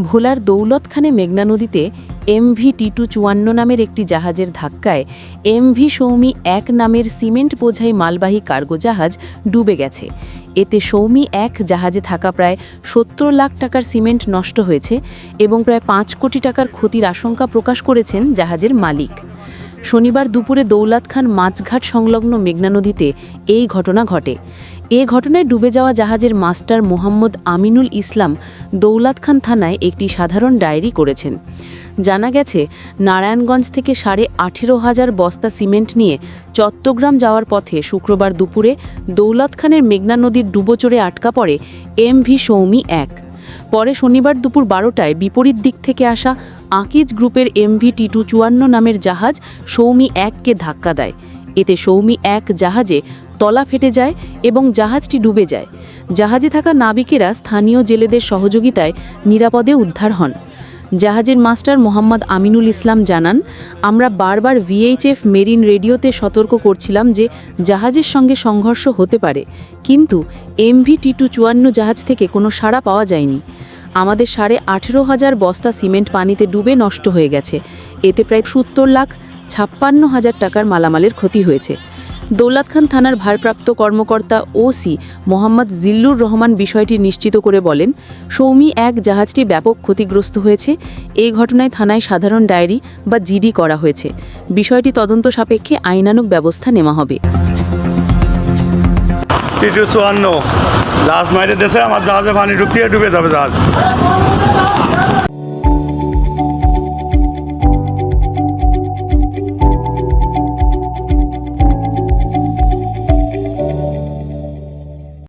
ভোলার দৌলতখানে মেঘনা নদীতে এমভি টিটু চুয়ান্ন নামের একটি জাহাজের ধাক্কায় এমভি সৌমি এক নামের সিমেন্ট বোঝাই মালবাহী কার্গো জাহাজ ডুবে গেছে। এতে সৌমি এক জাহাজে থাকা প্রায় সত্তর লাখ টাকার সিমেন্ট নষ্ট হয়েছে এবং প্রায় পাঁচ কোটি টাকার ক্ষতির আশঙ্কা প্রকাশ করেছেন জাহাজের মালিক। শনিবার দুপুরে দৌলত খান মাছঘাট সংলগ্ন মেঘনা নদীতে এই ঘটনা ঘটে। এ ঘটনায় ডুবে যাওয়া জাহাজের মাস্টার মোহাম্মদ আমিনুল ইসলাম দৌলত খান থানায় একটি সাধারণ ডায়েরি করেছেন। জানা গেছে, নারায়ণগঞ্জ থেকে সাড়ে আঠেরো হাজার বস্তা সিমেন্ট নিয়ে চট্টগ্রাম যাওয়ার পথে শুক্রবার দুপুরে দৌলত খানের মেঘনা নদীর ডুবোচরে আটকা পড়ে এম ভি সৌমি এক। পরে শনিবার দুপুর বারোটায় বিপরীত দিক থেকে আসা আঁকিজ গ্রুপের এমভি টি টু চুয়ান্ন নামের জাহাজ সৌমি এককে ধাক্কা দেয়। এতে সৌমি এক জাহাজে তলা ফেটে যায় এবং জাহাজটি ডুবে যায়। জাহাজে থাকা নাবিকেরা স্থানীয় জেলেদের সহযোগিতায় নিরাপদে উদ্ধার হন। জাহাজের মাস্টার মোহাম্মদ আমিনুল ইসলাম জানান, আমরা বারবার ভিএইচএফ মেরিন রেডিওতে সতর্ক করছিলাম যে জাহাজের সঙ্গে সংঘর্ষ হতে পারে, কিন্তু এমভি টি টু চুয়ান্ন জাহাজ থেকে কোনো সাড়া পাওয়া যায়নি। আমাদের সাড়ে আঠেরো হাজার বস্তা সিমেন্ট পানিতে ডুবে নষ্ট হয়ে গেছে। এতে প্রায় সত্তর লাখ ছাপ্পান্ন হাজার টাকার মালামালের ক্ষতি হয়েছে। দৌলত খান থানার ভারপ্রাপ্ত কর্মকর্তা ওসি মোহাম্মদ জিল্লুর রহমান বিষয়টি নিশ্চিত করে বলেন, সৌমি এক জাহাজটি ব্যাপক ক্ষতিগ্রস্ত হয়েছে। এই ঘটনায় থানায় সাধারণ ডায়েরি বা জিডি করা হয়েছে। বিষয়টি তদন্ত সাপেক্ষে আইনানুগ ব্যবস্থা নেওয়া হবে। চুয়ান্ন। জাহাজ মাইরে দেশে, আমার জাহাজে পানি ডুবে যাবে জাহাজ।